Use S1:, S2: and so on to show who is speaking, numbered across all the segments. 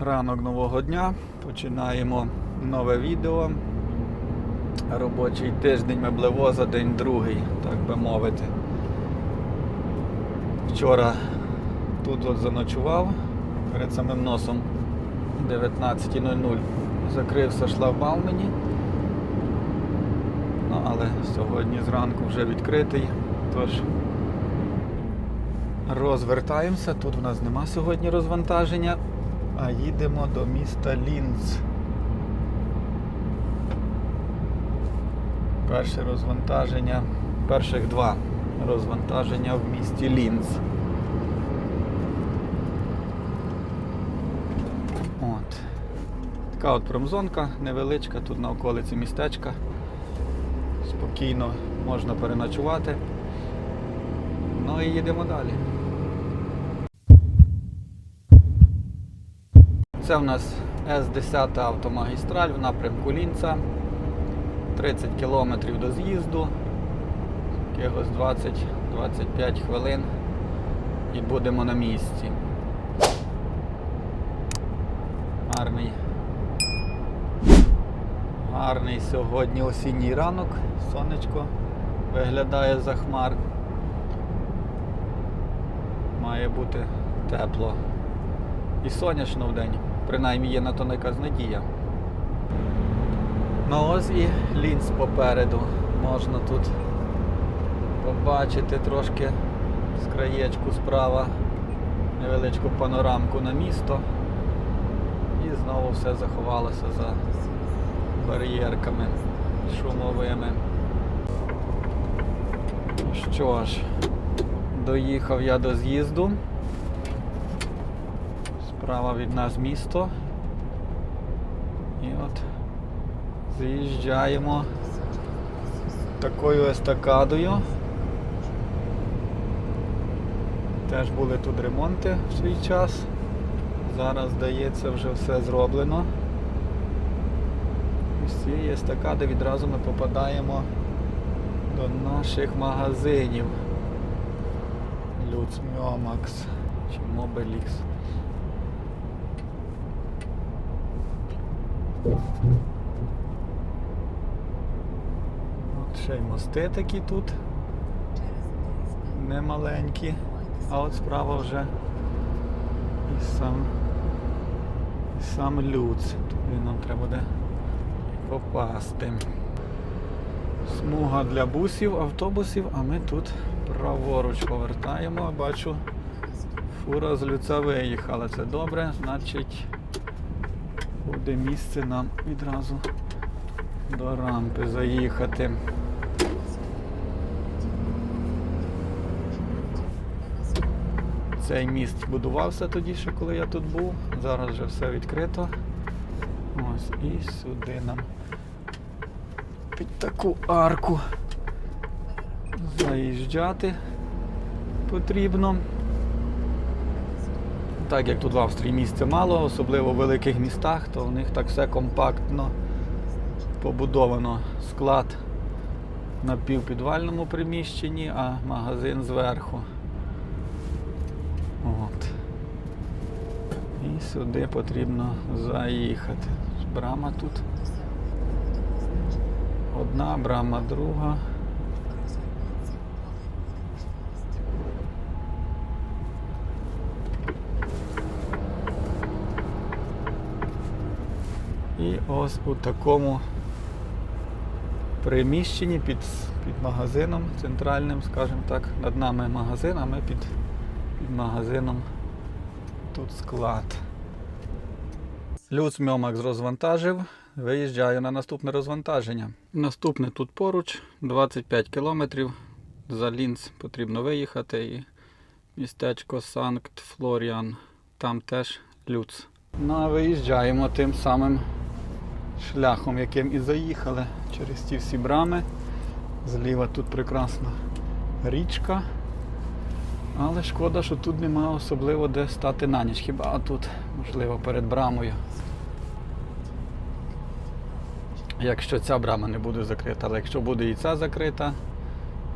S1: Ранок нового дня. Починаємо нове відео. Робочий тиждень меблевоза, день другий, так би мовити. Вчора тут от заночував перед самим носом 19.00 закрився шлагбаум мені. Ну, але сьогодні зранку вже відкритий. Тож розвертаємося. Тут в нас нема сьогодні розвантаження, а їдемо до міста Лінц. Перше розвантаження, перших два розвантаження в місті Лінц. От. Така от промзонка невеличка, тут на околиці містечка. Спокійно можна переночувати. Ну і їдемо далі. Це в нас С10 автомагістраль в напрямку Лінца. 30 кілометрів до з'їзду. Якихось 20-25 хвилин і будемо на місці. Гарний. Гарний сьогодні осінній ранок. Сонечко виглядає за хмар. Має бути тепло і сонячно в день. Принаймні є на то якась надія. Ну ось і лінз попереду. Можна тут побачити трошки з краєчку справа невеличку панорамку на місто. І знову все заховалося за бар'єрками шумовими. Що ж, доїхав я до з'їзду. Справа від нас місто. І от заїжджаємо такою естакадою. Теж були тут ремонти в свій час. Зараз, здається, вже все зроблено. І з цієї естакади відразу ми попадаємо до наших магазинів. Люцмьомакс чи Мобелікс. От ще й мости такі тут. Немаленькі. А от справа вже і сам, і сам Люц. Туди нам треба буде попасти. Смуга для бусів, автобусів, а ми тут праворуч повертаємо. Бачу, фура з люца виїхала. Це добре, значить буде місце нам відразу до рампи заїхати. Цей міст будувався тоді ще, коли я тут був. Зараз вже все відкрито. Ось і сюди нам під таку арку заїжджати потрібно. Так як тут в Австрії місця мало, особливо в великих містах, то в них так все компактно побудовано. Склад на півпідвальному приміщенні, а магазин зверху. От. І сюди потрібно заїхати. Брама тут. Одна брама, друга. І ось у такому приміщенні під, під магазином центральним, скажімо так, над нами магазин, а ми під, під магазином тут склад. Люц Мьомакс розвантажив. Виїжджаю на наступне розвантаження. Наступне тут поруч, 25 кілометрів. За Лінц потрібно виїхати і містечко Санкт Флоріан. Там теж Люц. Ну а виїжджаємо тим самим шляхом, яким і заїхали через ті всі брами. Зліва тут прекрасна річка. Але шкода, що тут немає особливо де стати на ніч. Хіба тут, можливо, перед брамою. Якщо ця брама не буде закрита, але якщо буде і ця закрита,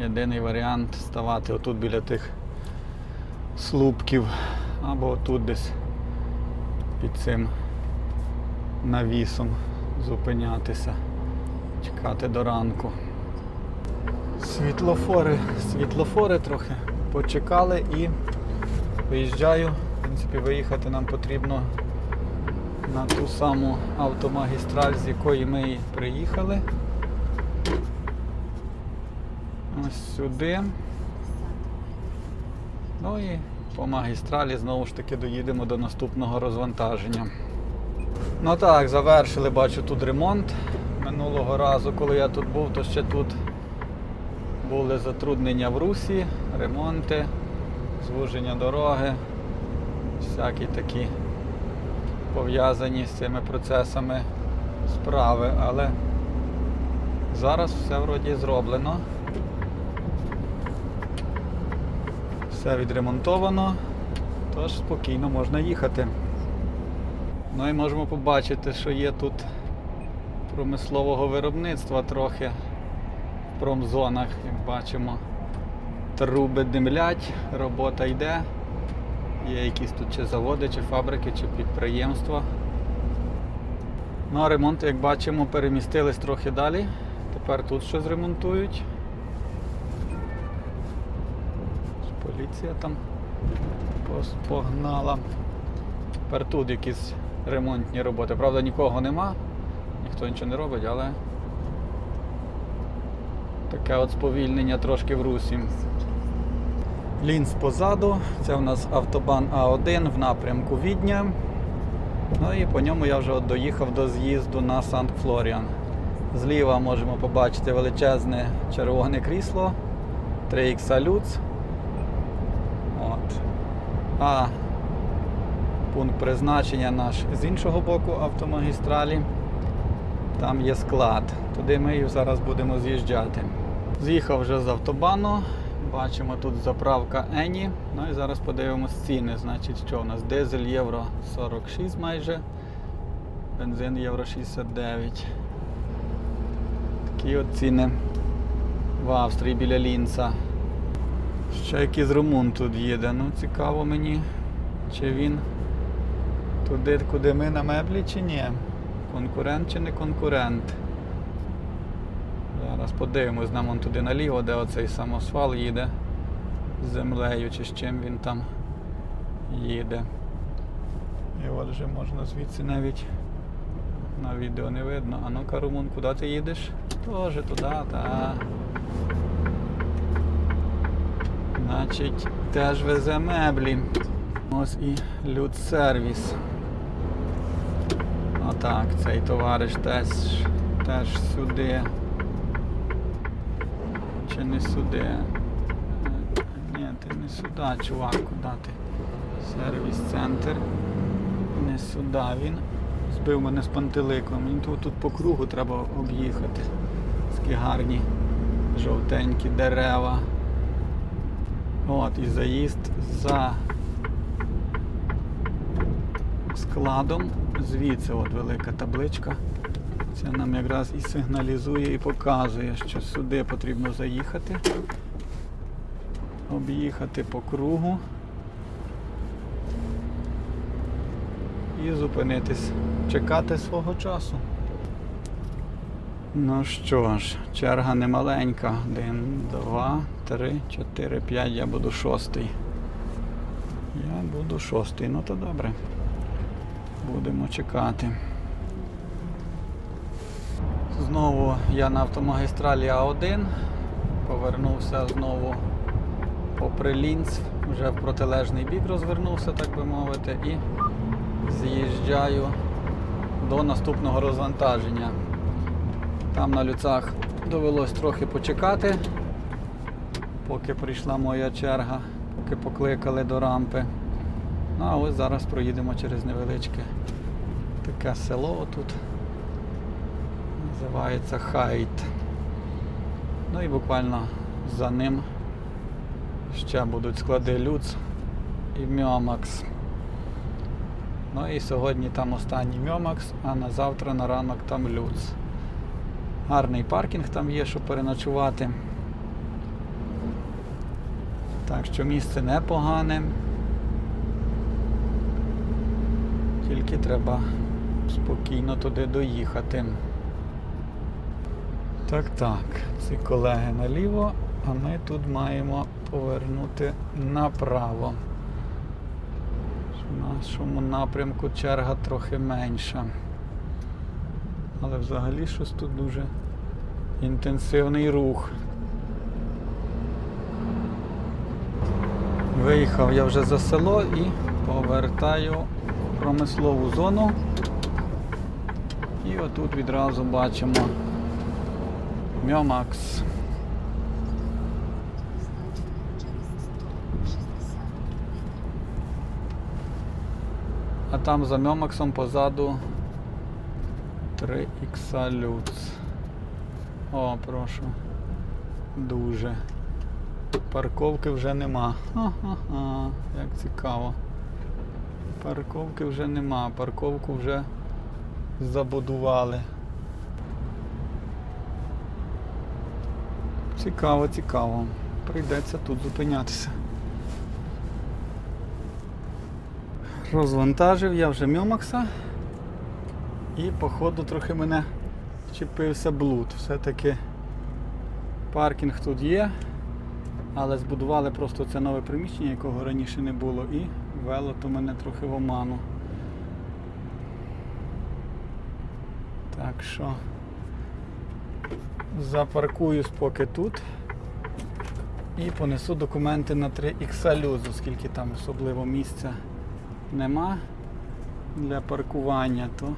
S1: єдиний варіант ставати отут біля тих слупків або отут десь під цим навісом зупинятися, чекати до ранку. Світлофори, світлофори трохи почекали і виїжджаю. В принципі, виїхати нам потрібно на ту саму автомагістраль, з якої ми приїхали. Ось сюди. Ну і по магістралі знову ж таки доїдемо до наступного розвантаження. Ну так, завершили, бачу тут ремонт. Минулого разу, коли я тут був, то ще тут були затруднення в русі, ремонти, звуження дороги, всякі такі пов'язані з цими процесами справи, але зараз все вроді зроблено. Все відремонтовано, тож спокійно можна їхати. Ну і можемо побачити, що є тут промислового виробництва трохи в промзонах, як бачимо. Труби димлять, робота йде. Є якісь тут чи заводи, чи фабрики, чи підприємства. Ну а ремонт, як бачимо, перемістились трохи далі. Тепер тут щось ремонтують. Поліція там погнала. Тепер тут якісь ремонтні роботи. Правда, нікого нема, ніхто нічого не робить, але таке от сповільнення трошки в русі. Лінз позаду, це в нас автобан А1 в напрямку Відня. Ну і по ньому я вже от доїхав до з'їзду на Санкт Флоріан. Зліва можемо побачити величезне червоне крісло 3X Lutz. От. А пункт призначення наш з іншого боку автомагістралі. Там є склад. Туди ми зараз будемо з'їжджати. З'їхав вже з автобану. Бачимо тут заправка Ені. Ну і зараз подивимось ціни. Значить, що у нас? Дизель євро 46 майже. Бензин євро 69. Такі от ціни в Австрії біля Лінца. Ще якийсь румун тут їде. Ну цікаво мені, чи він туди, куди ми на меблі, чи ні. Конкурент чи не конкурент. Зараз подивимось, нам он туди наліво, де оцей самосвал їде з землею, чи з чим він там їде. І от вже можна звідси навіть на відео не видно. А ну-ка, Румун, куди ти їдеш? Тоже туди, та. Значить, теж везе меблі. Ось і Людсервіс. Отак, цей товариш теж, теж сюди. Чи не сюди? Е, Ні, ти не сюди, чувак, куди ти? Сервіс-центр. Не сюди він. Збив мене з пантеликом. Мені тут, тут по кругу треба об'їхати. Такі гарні жовтенькі дерева. От, і заїзд за складом. Звідси от велика табличка. Це нам якраз і сигналізує, і показує, що сюди потрібно заїхати, об'їхати по кругу і зупинитись, чекати свого часу. Ну що ж, черга не маленька. Один, два, три, чотири, п'ять, я буду шостий. Я буду шостий, ну то добре. Будемо чекати. Знову я на автомагістралі А1. Повернувся знову попри Лінц, вже в протилежний бік розвернувся, так би мовити, і з'їжджаю до наступного розвантаження. Там на люцах довелось трохи почекати, поки прийшла моя черга, поки покликали до рампи. Ну а ось зараз проїдемо через невеличке таке село тут. Називається Хайт. Ну і буквально за ним ще будуть склади Люц і Мьомакс. Ну і сьогодні там останній Мьомакс, а на завтра на ранок там Люц. Гарний паркінг там є, щоб переночувати. Так що місце непогане. Тільки треба спокійно туди доїхати. Так, так, ці колеги наліво, а ми тут маємо повернути направо. В нашому напрямку черга трохи менша. Але взагалі щось тут дуже інтенсивний рух. Виїхав я вже за село і повертаю промислову зону. І отут відразу бачимо Мьомакс. А там за Мьомаксом позаду 3 ікса люц. О, прошу. Дуже. Парковки вже нема. Ха-ха-ха, як цікаво. Парковки вже нема, парковку вже забудували. Цікаво, цікаво. Прийдеться тут зупинятися. Розвантажив я вже Мьомакса. І походу трохи мене чіпився блуд. Все-таки паркінг тут є, але збудували просто це нове приміщення, якого раніше не було, і вело то мене трохи в оману. Так що запаркуюсь поки тут і понесу документи на 3 іксалюз, оскільки там особливо місця нема для паркування, то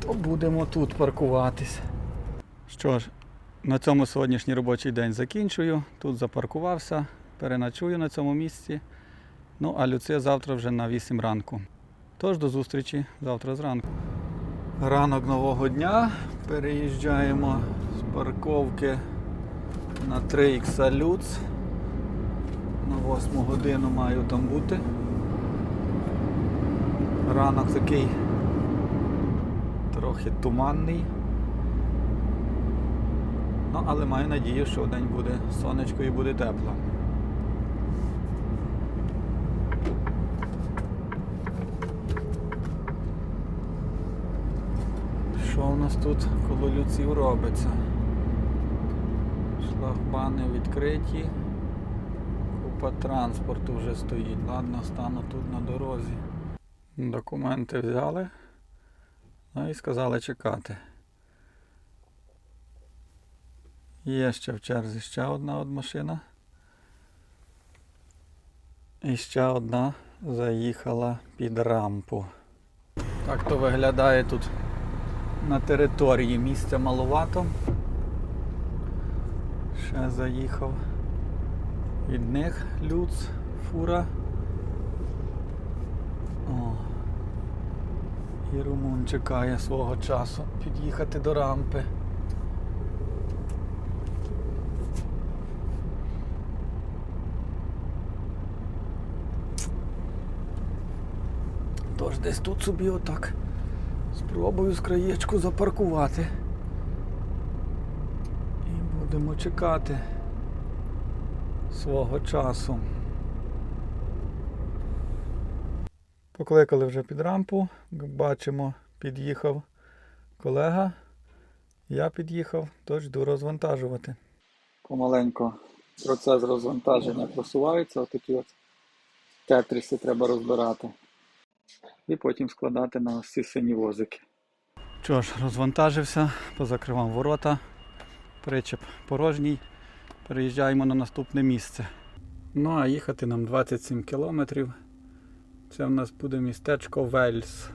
S1: то будемо тут паркуватись. Що ж, на цьому сьогоднішній робочий день закінчую. Тут запаркувався, переночую на цьому місці. Ну, а люце завтра вже на 8 ранку. Тож до зустрічі завтра зранку. Ранок нового дня. Переїжджаємо з парковки на 3 х Люц. На 8 годину маю там бути. Ранок такий трохи туманний. Ну, але маю надію, що день буде сонечко і буде тепло. Що у нас тут коло люців робиться? Шлагбани відкриті. Купа транспорту вже стоїть. Ладно, стану тут на дорозі. Документи взяли. Ну і сказали чекати. Є ще в черзі ще одна от машина. І ще одна заїхала під рампу. Так то виглядає тут на території. Місця маловато. Ще заїхав від них люц, фура. О. І Румун чекає свого часу під'їхати до рампи. Тож десь тут собі отак спробую з краєчку запаркувати. І будемо чекати свого часу. Покликали вже під рампу, бачимо, під'їхав колега. Я під'їхав, тож йду розвантажувати. Помаленько процес розвантаження просувається, отакі от тетріси треба розбирати. І потім складати на ці сині возики. Що ж, розвантажився, позакривав ворота, причеп порожній. Переїжджаємо на наступне місце. Ну а їхати нам 27 кілометрів. Це в нас буде містечко Вельс.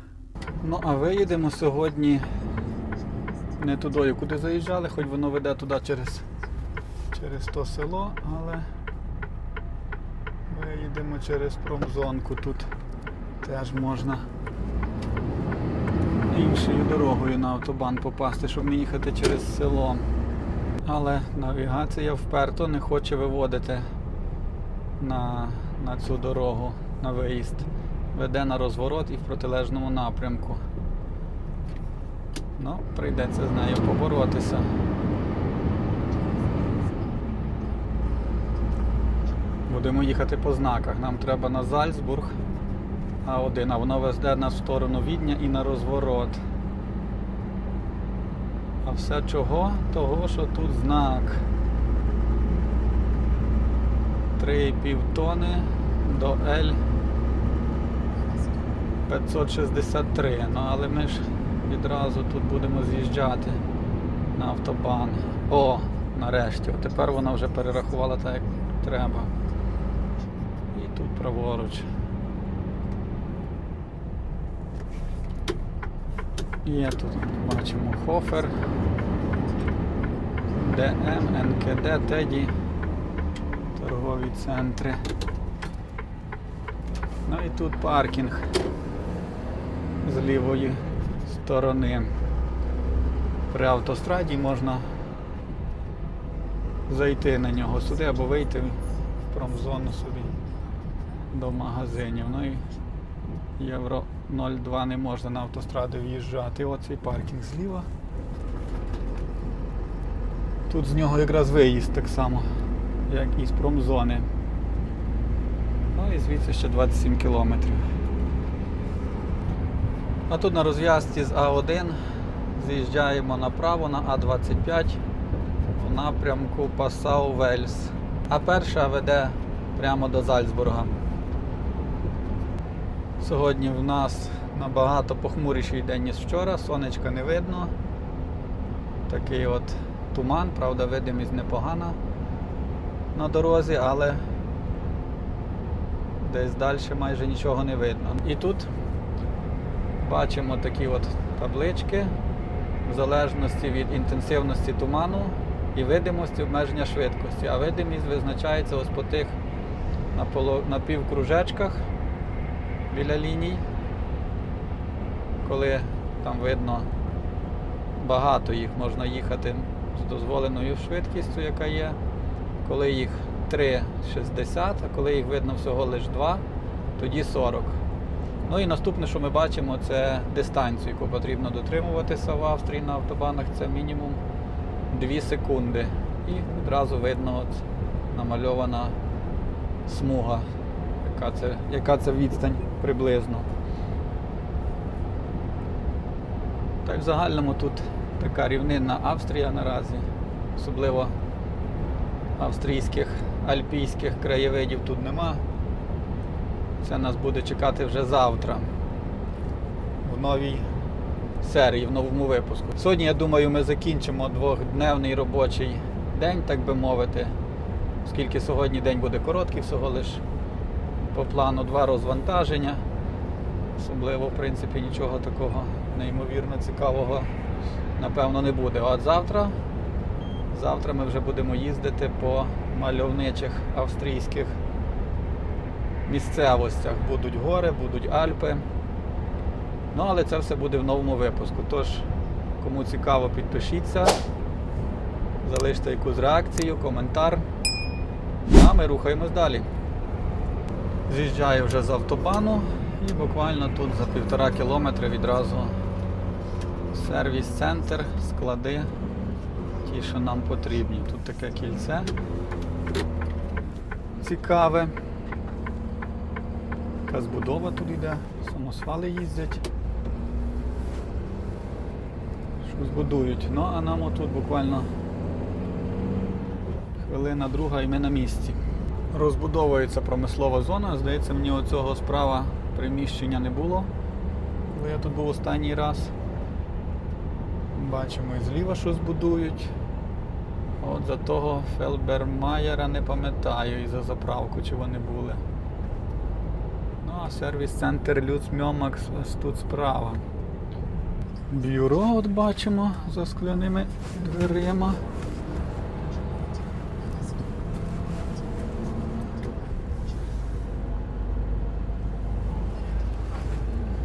S1: Ну, а виїдемо сьогодні не туди, куди заїжджали, хоч воно веде туди через, через то село, але виїдемо через промзонку. Тут теж можна іншою дорогою на автобан попасти, щоб не їхати через село. Але навігація вперто не хоче виводити на, на цю дорогу, на виїзд. Веде на розворот і в протилежному напрямку. Ну, прийдеться з нею поборотися. Будемо їхати по знаках. Нам треба на Зальцбург А1, а воно везде нас в сторону Відня і на розворот. А все чого? Того, що тут знак. 3,5 тони до L 563. Ну але ми ж відразу тут будемо з'їжджати на автобан. О, нарешті. Тепер вона вже перерахувала так, як треба. І тут праворуч. Є тут, бачимо, Хофер, ДМ, НКД, Теді, торгові центри. Ну і тут паркінг з лівої сторони. При автостраді можна зайти на нього сюди або вийти в промзону собі до магазинів. Ну і Євро 02 не можна на автостраду в'їжджати. Оцей паркінг зліва. Тут з нього якраз виїзд так само, як і з промзони. Ну і звідси ще 27 кілометрів. А тут на розв'язці з А1 з'їжджаємо направо на А25 в напрямку Пасау Вельс. А перша веде прямо до Зальцбурга. Сьогодні в нас набагато похмуріший день, ніж вчора, сонечка не видно. Такий от туман, правда, видимість непогана на дорозі, але десь далі майже нічого не видно. І тут бачимо такі от таблички в залежності від інтенсивності туману і видимості обмеження швидкості. А видимість визначається ось по тих напівкружечках біля ліній, коли там видно багато їх, можна їхати з дозволеною швидкістю, яка є. Коли їх 3,60, а коли їх видно всього лише 2, тоді 40. Ну і наступне, що ми бачимо, це дистанцію, яку потрібно дотримуватися в Австрії на автобанах. Це мінімум 2 секунди. І відразу видно от намальована смуга, яка це, яка це відстань приблизно. Так в загальному тут така рівнинна Австрія наразі, особливо австрійських альпійських краєвидів тут нема. Це нас буде чекати вже завтра в новій серії, в новому випуску. Сьогодні, я думаю, ми закінчимо двохдневний робочий день, так би мовити, оскільки сьогодні день буде короткий, всього лиш по плану два розвантаження. Особливо, в принципі, нічого такого неймовірно цікавого, напевно, не буде. От завтра, завтра ми вже будемо їздити по мальовничих австрійських місцевостях. Будуть гори, будуть Альпи. Ну, але це все буде в новому випуску. Тож, кому цікаво, підпишіться, залиште якусь реакцію, коментар. А ми рухаємось далі. З'їжджаю вже з автобану і буквально тут за півтора кілометри відразу сервіс-центр, склади, ті, що нам потрібні. Тут таке кільце цікаве. Така збудова тут йде, самосвали їздять. Що збудують. Ну а нам отут буквально хвилина друга і ми на місці. Розбудовується промислова зона. Здається, мені оцього справа приміщення не було, коли я тут був останній раз. Бачимо і зліва, що збудують. От за того Фелбермаєра не пам'ятаю і за заправку, чи вони були. Ну, а сервіс-центр Люцмьомакс тут справа. Бюро от бачимо за скляними дверима.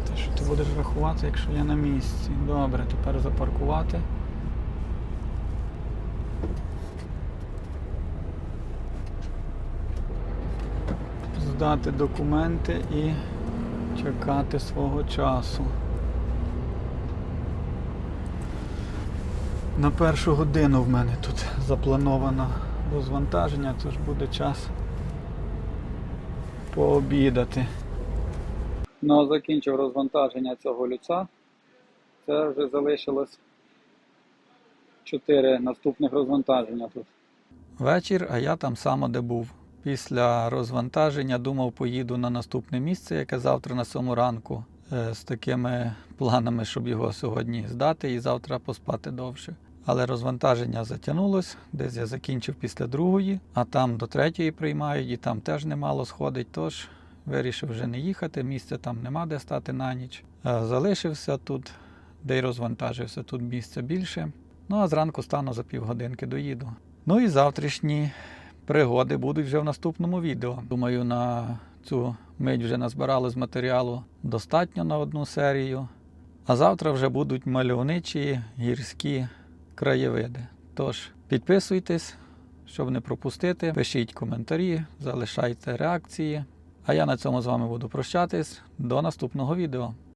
S1: Та що ти рахувати, якщо я на місці? Добре, тепер запаркувати. Здати документи і чекати свого часу. На першу годину в мене тут заплановано розвантаження, тож буде час пообідати. Ну, закінчив розвантаження цього люца. Це вже залишилось 4 наступних розвантаження тут. Вечір, а я там само де був. Після розвантаження думав, поїду на наступне місце, яке завтра на 7 ранку, е, з такими планами, щоб його сьогодні здати і завтра поспати довше. Але розвантаження затягнулось, десь я закінчив після другої, а там до третьої приймають, і там теж немало сходить. Тож вирішив вже не їхати, місця там нема де стати на ніч. Е, Залишився тут, де й розвантажився. Тут місця більше. Ну а зранку стану за півгодинки доїду. Ну і завтрашні пригоди будуть вже в наступному відео. Думаю, на цю мить вже назбирали з матеріалу достатньо на одну серію. А завтра вже будуть мальовничі гірські краєвиди. Тож підписуйтесь, щоб не пропустити. Пишіть коментарі, залишайте реакції. А я на цьому з вами буду прощатись. До наступного відео.